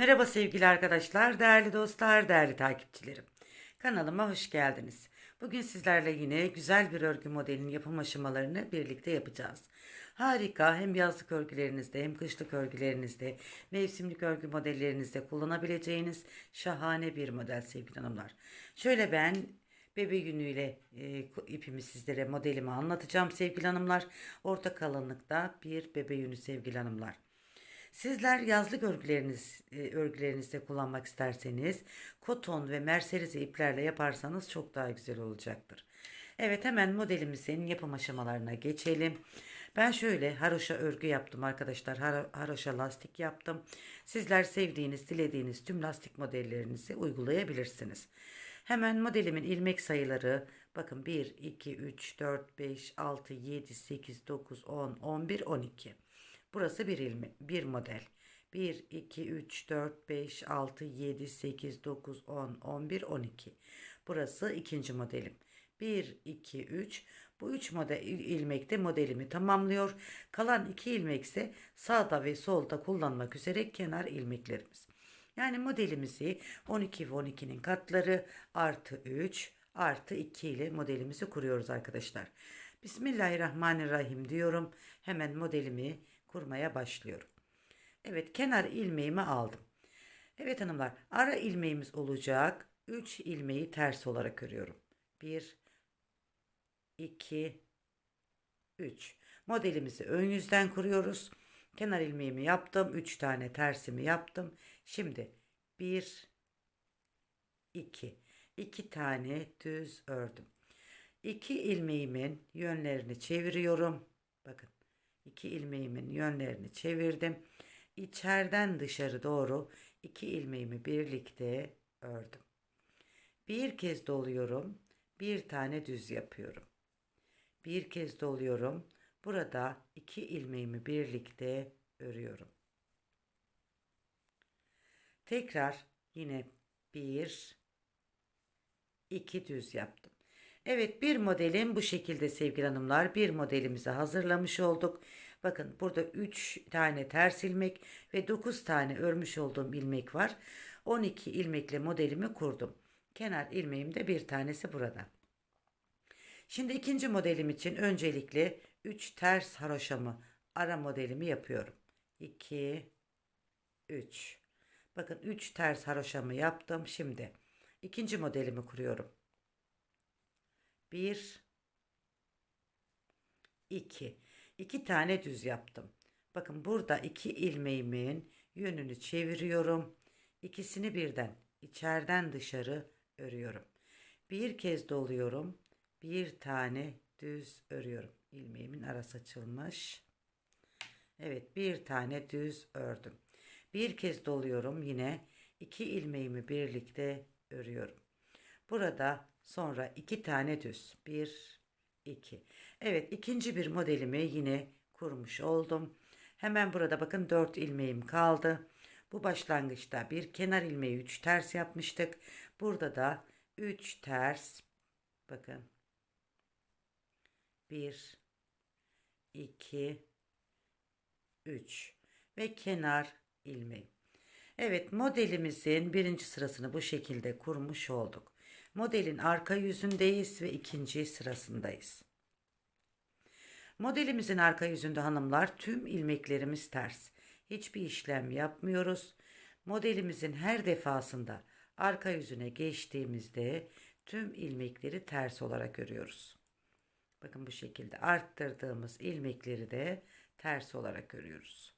Merhaba sevgili arkadaşlar, değerli dostlar, değerli takipçilerim. Kanalıma hoş geldiniz. Bugün sizlerle yine güzel bir örgü modelinin yapım aşamalarını birlikte yapacağız. Harika hem yazlık örgülerinizde hem kışlık örgülerinizde, mevsimlik örgü modellerinizde kullanabileceğiniz şahane bir model sevgili hanımlar. Şöyle ben bebe yünüyle e, ipimi sizlere modelimi anlatacağım sevgili hanımlar. Orta kalınlıkta bir bebe yünü sevgili hanımlar. Sizler yazlık örgüleriniz, e, örgülerinizde kullanmak isterseniz koton ve merserize iplerle yaparsanız çok daha güzel olacaktır. Evet hemen modelimizin yapım aşamalarına geçelim. Ben şöyle haroşa örgü yaptım arkadaşlar. Har- haroşa lastik yaptım. Sizler sevdiğiniz, dilediğiniz tüm lastik modellerinizi uygulayabilirsiniz. Hemen modelimin ilmek sayıları bakın 1, 2, 3, 4, 5, 6, 7, 8, 9, 10, 11, 12. Burası bir ilmi, bir model. 1, 2, 3, 4, 5, 6, 7, 8, 9, 10, 11, 12. Burası ikinci modelim. 1, 2, 3. Bu 3 model ilmekte modelimi tamamlıyor. Kalan 2 ilmek ise sağda ve solda kullanmak üzere kenar ilmeklerimiz. Yani modelimizi 12 ve 12'nin katları artı 3 artı 2 ile modelimizi kuruyoruz arkadaşlar. Bismillahirrahmanirrahim diyorum. Hemen modelimi kurmaya başlıyorum. Evet kenar ilmeğimi aldım. Evet hanımlar ara ilmeğimiz olacak. 3 ilmeği ters olarak örüyorum. 1 2 3 modelimizi ön yüzden kuruyoruz. Kenar ilmeğimi yaptım. 3 tane tersimi yaptım. Şimdi 1 2 2 tane düz ördüm. 2 ilmeğimin yönlerini çeviriyorum. Bakın 2 ilmeğimin yönlerini çevirdim. İçeriden dışarı doğru 2 ilmeğimi birlikte ördüm. Bir kez doluyorum. Bir tane düz yapıyorum. Bir kez doluyorum. Burada iki ilmeğimi birlikte örüyorum. Tekrar yine bir, iki düz yaptım. Evet bir modelim bu şekilde sevgili hanımlar. Bir modelimizi hazırlamış olduk. Bakın burada 3 tane ters ilmek ve 9 tane örmüş olduğum ilmek var. 12 ilmekle modelimi kurdum. Kenar ilmeğim de bir tanesi burada. Şimdi ikinci modelim için öncelikle 3 ters haroşamı ara modelimi yapıyorum. 2 3 Bakın 3 ters haroşamı yaptım. Şimdi ikinci modelimi kuruyorum. 1 2 2 tane düz yaptım. Bakın burada iki ilmeğimin yönünü çeviriyorum. İkisini birden içeriden dışarı örüyorum. Bir kez doluyorum. Bir tane düz örüyorum. İlmeğimin arası açılmış. Evet bir tane düz ördüm. Bir kez doluyorum yine iki ilmeğimi birlikte örüyorum. Burada sonra iki tane düz. Bir, iki. Evet ikinci bir modelimi yine kurmuş oldum. Hemen burada bakın dört ilmeğim kaldı. Bu başlangıçta bir kenar ilmeği üç ters yapmıştık. Burada da üç ters bakın 1 2 3 ve kenar ilmeği. Evet modelimizin birinci sırasını bu şekilde kurmuş olduk. Modelin arka yüzündeyiz ve ikinci sırasındayız. Modelimizin arka yüzünde hanımlar tüm ilmeklerimiz ters. Hiçbir işlem yapmıyoruz. Modelimizin her defasında arka yüzüne geçtiğimizde tüm ilmekleri ters olarak örüyoruz. Bakın bu şekilde arttırdığımız ilmekleri de ters örüyoruz. örüyoruz.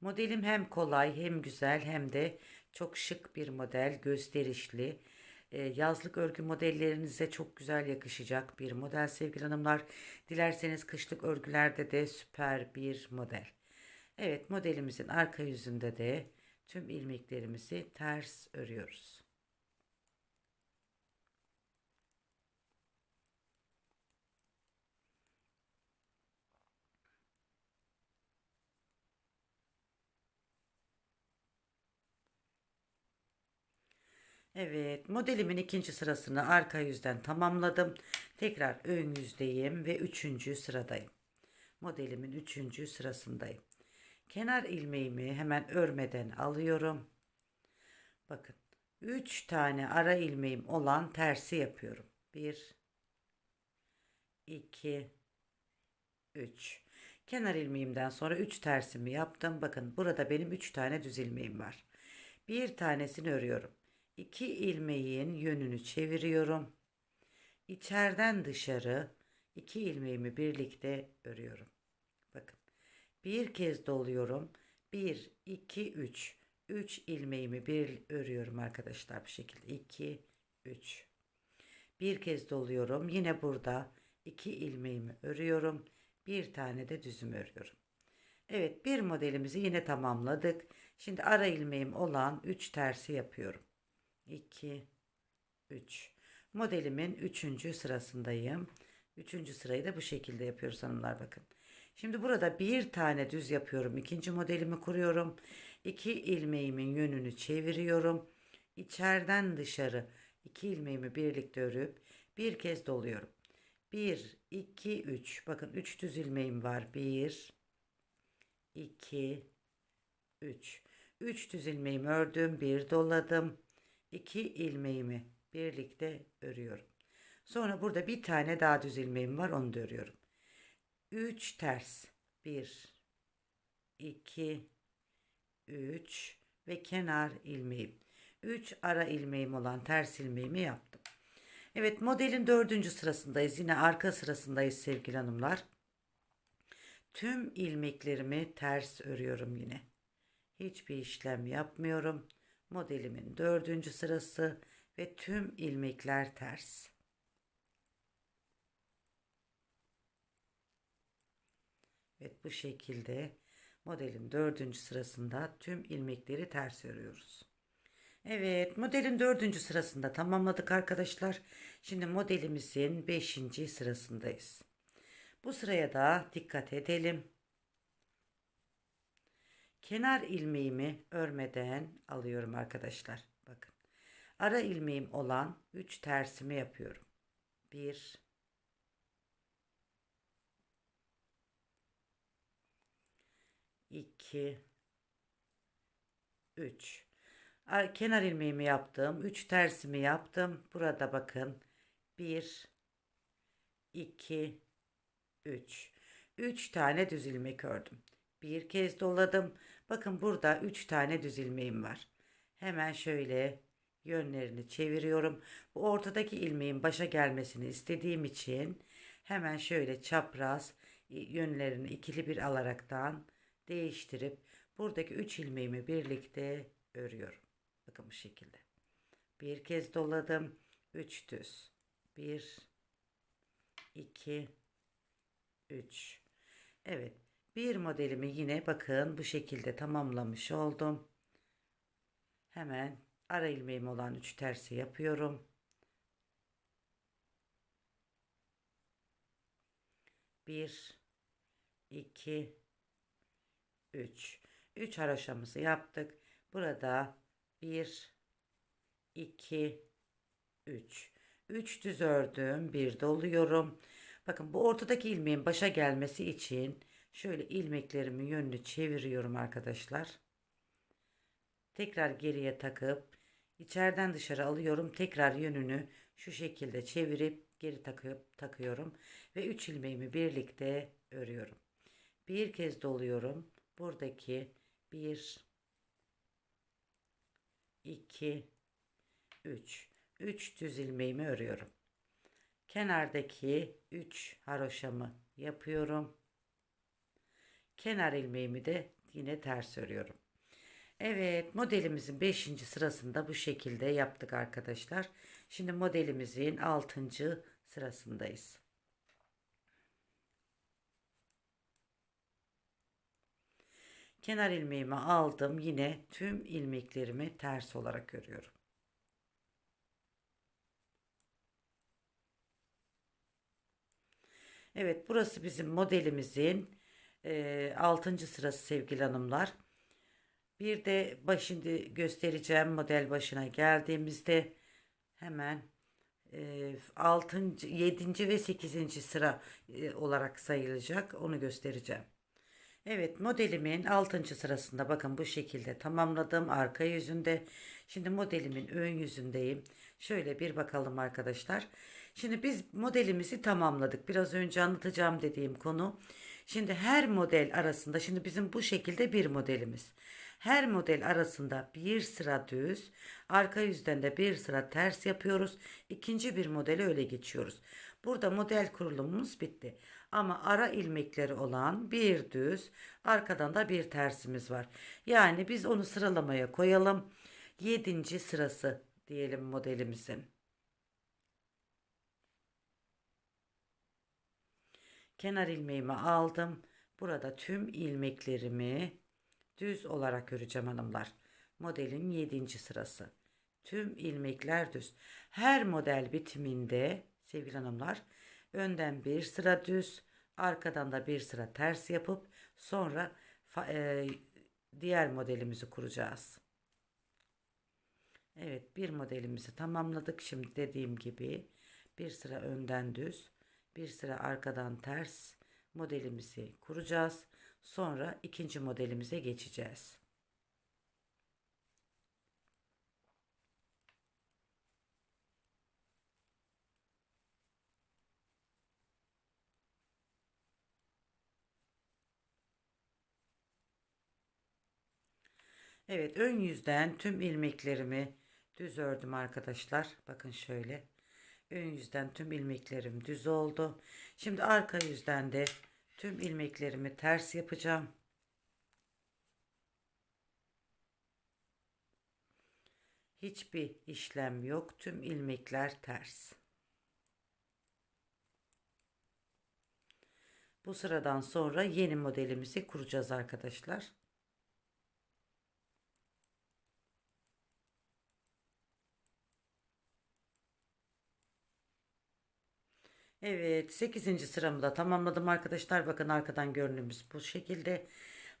Modelim hem kolay hem güzel hem de çok şık bir model, gösterişli. Ee, yazlık örgü modellerinize çok güzel yakışacak bir model sevgili hanımlar. Dilerseniz kışlık örgülerde de süper bir model. Evet modelimizin arka yüzünde de tüm ilmeklerimizi ters örüyoruz. Evet, modelimin ikinci sırasını arka yüzden tamamladım. Tekrar ön yüzdeyim ve üçüncü sıradayım. Modelimin üçüncü sırasındayım. Kenar ilmeğimi hemen örmeden alıyorum. Bakın 3 tane ara ilmeğim olan tersi yapıyorum. 1 2 3 Kenar ilmeğimden sonra 3 tersimi yaptım. Bakın burada benim 3 tane düz ilmeğim var. Bir tanesini örüyorum. 2 ilmeğin yönünü çeviriyorum. İçeriden dışarı 2 ilmeğimi birlikte örüyorum. Bakın. Bir kez doluyorum. 1 2 3 3 ilmeğimi bir örüyorum arkadaşlar bu şekilde. 2 3 Bir kez doluyorum. Yine burada 2 ilmeğimi örüyorum. Bir tane de düzüm örüyorum. Evet bir modelimizi yine tamamladık. Şimdi ara ilmeğim olan 3 tersi yapıyorum. 2 3 Modelimin 3. sırasındayım. 3. sırayı da bu şekilde yapıyoruz hanımlar bakın. Şimdi burada bir tane düz yapıyorum. İkinci modelimi kuruyorum. 2 ilmeğimin yönünü çeviriyorum. İçeriden dışarı 2 ilmeğimi birlikte örüp bir kez doluyorum. 1 2 3 bakın 3 düz ilmeğim var. 1 2 3 3 düz ilmeğimi ördüm, bir doladım. 2 ilmeğimi birlikte örüyorum. Sonra burada bir tane daha düz ilmeğim var, onu da örüyorum. 3 ters. 1 2 3 ve kenar ilmeğim. 3 ara ilmeğim olan ters ilmeğimi yaptım. Evet modelin dördüncü sırasındayız. Yine arka sırasındayız sevgili hanımlar. Tüm ilmeklerimi ters örüyorum yine. Hiçbir işlem yapmıyorum. Modelimin dördüncü sırası ve tüm ilmekler ters. Evet bu şekilde modelin dördüncü sırasında tüm ilmekleri ters örüyoruz. Evet modelin dördüncü sırasında tamamladık arkadaşlar. Şimdi modelimizin beşinci sırasındayız. Bu sıraya da dikkat edelim. Kenar ilmeğimi örmeden alıyorum arkadaşlar. Bakın. Ara ilmeğim olan 3 tersimi yapıyorum. 1 2 3 kenar ilmeğimi yaptım. 3 tersimi yaptım. Burada bakın. 1 2 3 3 tane düz ilmek ördüm. Bir kez doladım. Bakın burada 3 tane düz ilmeğim var. Hemen şöyle yönlerini çeviriyorum. Bu ortadaki ilmeğin başa gelmesini istediğim için hemen şöyle çapraz yönlerini ikili bir alaraktan değiştirip buradaki 3 ilmeğimi birlikte örüyorum. Bakın bu şekilde. Bir kez doladım. 3 düz. 1 2 3 Evet. Bir modelimi yine bakın bu şekilde tamamlamış oldum. Hemen ara ilmeğim olan 3 tersi yapıyorum. Bir, iki, üç. Üç haroşamızı yaptık. Burada 1 2 3 3 düz ördüm bir doluyorum bakın bu ortadaki ilmeğin başa gelmesi için şöyle ilmeklerimin yönünü çeviriyorum arkadaşlar. Tekrar geriye takıp içeriden dışarı alıyorum. Tekrar yönünü şu şekilde çevirip geri takıp takıyorum. Ve 3 ilmeğimi birlikte örüyorum. Bir kez doluyorum. Buradaki 1 2 3 3 düz ilmeğimi örüyorum. Kenardaki 3 haroşamı yapıyorum. Kenar ilmeğimi de yine ters örüyorum. Evet modelimizin 5. sırasında bu şekilde yaptık arkadaşlar. Şimdi modelimizin 6. sırasındayız. Kenar ilmeğimi aldım. Yine tüm ilmeklerimi ters olarak örüyorum. Evet burası bizim modelimizin e, 6. sırası sevgili hanımlar. Bir de başını göstereceğim model başına geldiğimizde hemen e, 6. 7. ve 8. sıra e, olarak sayılacak onu göstereceğim. Evet modelimin 6. sırasında bakın bu şekilde tamamladım arka yüzünde. Şimdi modelimin ön yüzündeyim. Şöyle bir bakalım arkadaşlar. Şimdi biz modelimizi tamamladık. Biraz önce anlatacağım dediğim konu. Şimdi her model arasında şimdi bizim bu şekilde bir modelimiz. Her model arasında bir sıra düz, arka yüzden de bir sıra ters yapıyoruz. İkinci bir modele öyle geçiyoruz. Burada model kurulumumuz bitti. Ama ara ilmekleri olan bir düz, arkadan da bir tersimiz var. Yani biz onu sıralamaya koyalım. Yedinci sırası diyelim modelimizin. Kenar ilmeğimi aldım. Burada tüm ilmeklerimi düz olarak öreceğim hanımlar. Modelin 7. sırası. Tüm ilmekler düz. Her model bitiminde sevgili hanımlar önden bir sıra düz, arkadan da bir sıra ters yapıp sonra e, diğer modelimizi kuracağız. Evet bir modelimizi tamamladık. Şimdi dediğim gibi bir sıra önden düz, bir sıra arkadan ters modelimizi kuracağız. Sonra ikinci modelimize geçeceğiz. Evet ön yüzden tüm ilmeklerimi düz ördüm arkadaşlar. Bakın şöyle. Ön yüzden tüm ilmeklerim düz oldu. Şimdi arka yüzden de tüm ilmeklerimi ters yapacağım. Hiçbir işlem yok. Tüm ilmekler ters. Bu sıradan sonra yeni modelimizi kuracağız arkadaşlar. Evet 8. sıramı da tamamladım arkadaşlar. Bakın arkadan görünümümüz bu şekilde.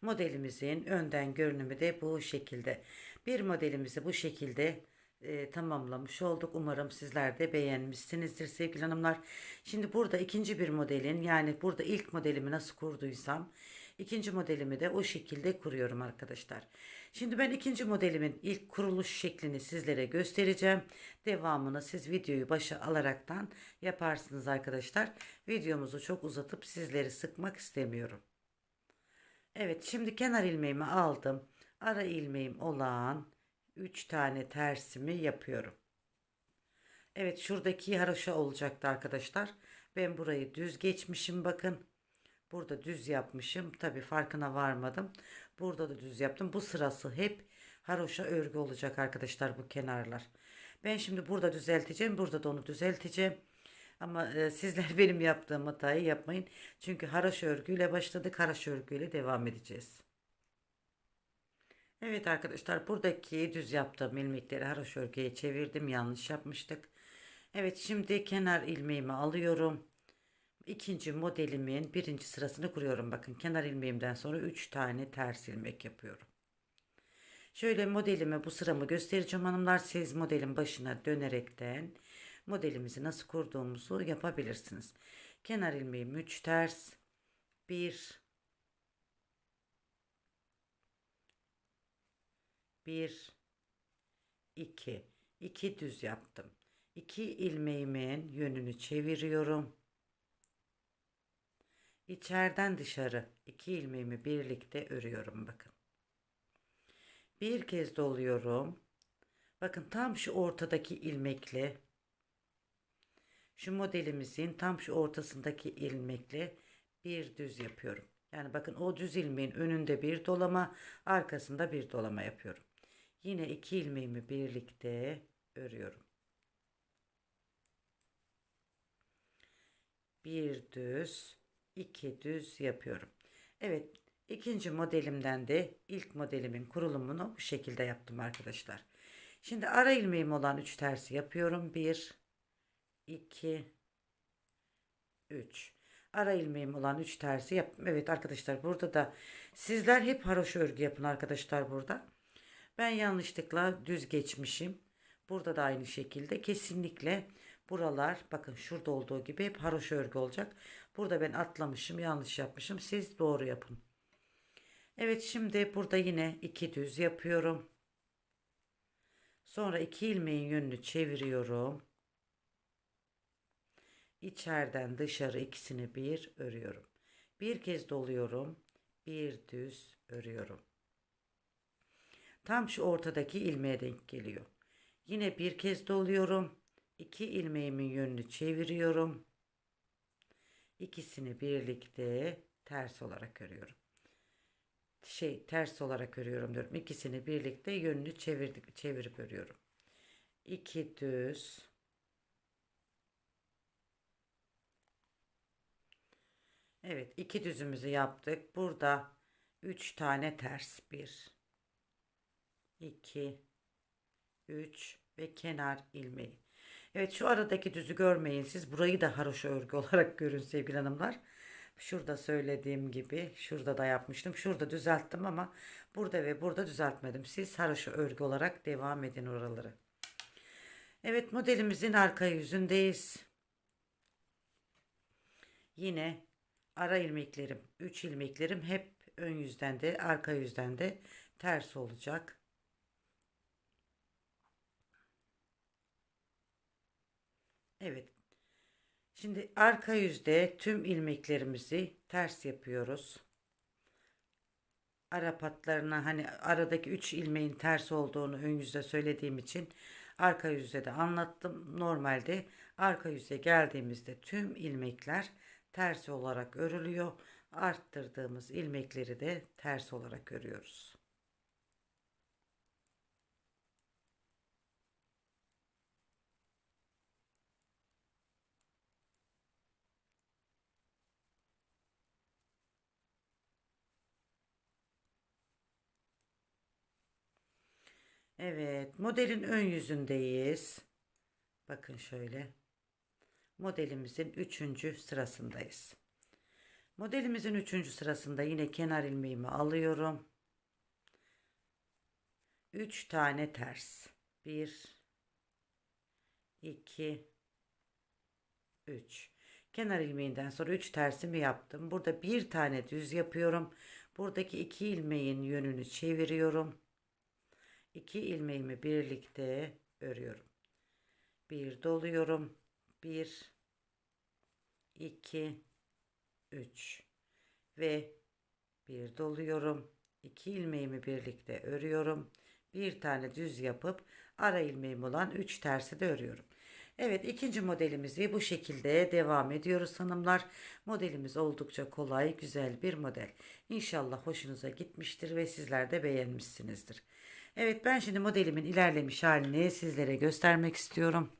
Modelimizin önden görünümü de bu şekilde. Bir modelimizi bu şekilde e, tamamlamış olduk. Umarım sizler de beğenmişsinizdir sevgili hanımlar. Şimdi burada ikinci bir modelin yani burada ilk modelimi nasıl kurduysam ikinci modelimi de o şekilde kuruyorum arkadaşlar. Şimdi ben ikinci modelimin ilk kuruluş şeklini sizlere göstereceğim. Devamını siz videoyu başa alaraktan yaparsınız arkadaşlar. Videomuzu çok uzatıp sizleri sıkmak istemiyorum. Evet şimdi kenar ilmeğimi aldım. Ara ilmeğim olan 3 tane tersimi yapıyorum. Evet şuradaki haroşa olacaktı arkadaşlar. Ben burayı düz geçmişim bakın. Burada düz yapmışım. Tabi farkına varmadım. Burada da düz yaptım. Bu sırası hep haroşa örgü olacak arkadaşlar bu kenarlar. Ben şimdi burada düzelteceğim. Burada da onu düzelteceğim. Ama e, sizler benim yaptığım hatayı yapmayın. Çünkü haroşa örgüyle başladık. Haroşa örgüyle devam edeceğiz. Evet arkadaşlar buradaki düz yaptığım ilmekleri haroşa örgüye çevirdim. Yanlış yapmıştık. Evet şimdi kenar ilmeğimi alıyorum ikinci modelimin birinci sırasını kuruyorum. Bakın kenar ilmeğimden sonra 3 tane ters ilmek yapıyorum. Şöyle modelimi bu sıramı göstereceğim hanımlar. Siz modelin başına dönerekten modelimizi nasıl kurduğumuzu yapabilirsiniz. Kenar ilmeğim 3 ters 1 1 2 2 düz yaptım. 2 ilmeğimin yönünü çeviriyorum. İçeriden dışarı iki ilmeğimi birlikte örüyorum bakın. Bir kez doluyorum. Bakın tam şu ortadaki ilmekle şu modelimizin tam şu ortasındaki ilmekle bir düz yapıyorum. Yani bakın o düz ilmeğin önünde bir dolama, arkasında bir dolama yapıyorum. Yine iki ilmeğimi birlikte örüyorum. Bir düz, 2 düz yapıyorum. Evet ikinci modelimden de ilk modelimin kurulumunu bu şekilde yaptım arkadaşlar. Şimdi ara ilmeğim olan 3 tersi yapıyorum. 1 2 3 ara ilmeğim olan 3 tersi yaptım. Evet arkadaşlar burada da sizler hep haroşa örgü yapın arkadaşlar burada. Ben yanlışlıkla düz geçmişim. Burada da aynı şekilde kesinlikle buralar bakın şurada olduğu gibi hep haroşa örgü olacak. Burada ben atlamışım yanlış yapmışım. Siz doğru yapın. Evet şimdi burada yine iki düz yapıyorum. Sonra iki ilmeğin yönünü çeviriyorum. İçeriden dışarı ikisini bir örüyorum. Bir kez doluyorum. Bir düz örüyorum. Tam şu ortadaki ilmeğe denk geliyor. Yine bir kez doluyorum. İki ilmeğimin yönünü çeviriyorum. İkisini birlikte ters olarak örüyorum. Şey ters olarak örüyorum diyorum. İkisini birlikte yönünü çevirdik, çevirip örüyorum. İki düz. Evet iki düzümüzü yaptık. Burada üç tane ters. Bir, iki, üç ve kenar ilmeği. Evet şu aradaki düzü görmeyin siz. Burayı da haroşa örgü olarak görün sevgili hanımlar. Şurada söylediğim gibi şurada da yapmıştım. Şurada düzelttim ama burada ve burada düzeltmedim. Siz haroşa örgü olarak devam edin oraları. Evet modelimizin arka yüzündeyiz. Yine ara ilmeklerim, 3 ilmeklerim hep ön yüzden de arka yüzden de ters olacak. Evet. Şimdi arka yüzde tüm ilmeklerimizi ters yapıyoruz. Ara patlarına hani aradaki 3 ilmeğin ters olduğunu ön yüzde söylediğim için arka yüzde de anlattım. Normalde arka yüze geldiğimizde tüm ilmekler ters olarak örülüyor. Arttırdığımız ilmekleri de ters olarak örüyoruz. Evet, modelin ön yüzündeyiz. Bakın şöyle. Modelimizin üçüncü sırasındayız. Modelimizin üçüncü sırasında yine kenar ilmeğimi alıyorum. Üç tane ters. Bir, iki, üç. Kenar ilmeğinden sonra üç tersimi yaptım. Burada bir tane düz yapıyorum. Buradaki iki ilmeğin yönünü çeviriyorum. İki ilmeğimi birlikte örüyorum. Bir doluyorum. Bir, iki, üç ve bir doluyorum. İki ilmeğimi birlikte örüyorum. Bir tane düz yapıp ara ilmeğim olan üç tersi de örüyorum. Evet ikinci modelimizi bu şekilde devam ediyoruz hanımlar. Modelimiz oldukça kolay güzel bir model. İnşallah hoşunuza gitmiştir ve sizler de beğenmişsinizdir. Evet ben şimdi modelimin ilerlemiş halini sizlere göstermek istiyorum.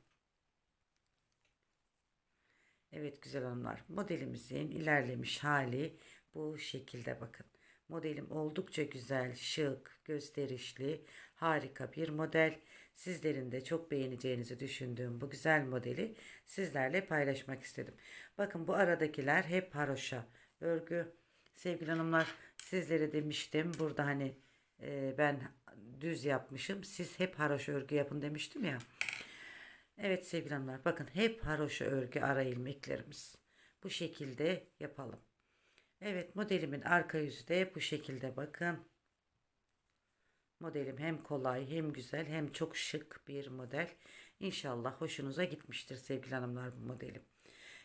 Evet güzel hanımlar modelimizin ilerlemiş hali bu şekilde bakın. Modelim oldukça güzel, şık, gösterişli, harika bir model. Sizlerin de çok beğeneceğinizi düşündüğüm bu güzel modeli sizlerle paylaşmak istedim. Bakın bu aradakiler hep haroşa örgü. Sevgili hanımlar sizlere demiştim burada hani e, ben düz yapmışım. Siz hep haroşa örgü yapın demiştim ya. Evet sevgili hanımlar bakın hep haroşa örgü ara ilmeklerimiz. Bu şekilde yapalım. Evet modelimin arka yüzü de bu şekilde bakın. Modelim hem kolay hem güzel hem çok şık bir model. İnşallah hoşunuza gitmiştir sevgili hanımlar bu modelim.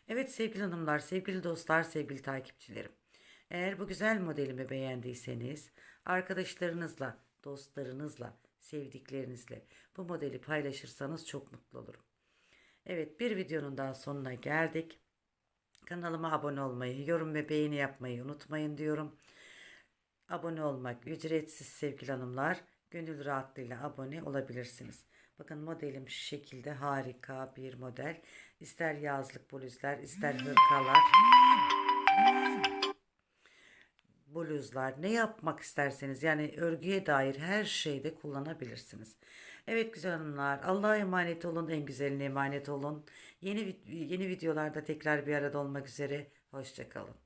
Evet sevgili hanımlar, sevgili dostlar, sevgili takipçilerim. Eğer bu güzel modelimi beğendiyseniz arkadaşlarınızla, dostlarınızla, sevdiklerinizle bu modeli paylaşırsanız çok mutlu olurum. Evet bir videonun daha sonuna geldik. Kanalıma abone olmayı, yorum ve beğeni yapmayı unutmayın diyorum. Abone olmak ücretsiz sevgili hanımlar. Gönül rahatlığıyla abone olabilirsiniz. Bakın modelim şu şekilde harika bir model. İster yazlık bluzlar, ister hırkalar bluzlar ne yapmak isterseniz yani örgüye dair her şeyde kullanabilirsiniz. Evet güzel hanımlar Allah'a emanet olun en güzeline emanet olun. Yeni yeni videolarda tekrar bir arada olmak üzere. Hoşçakalın.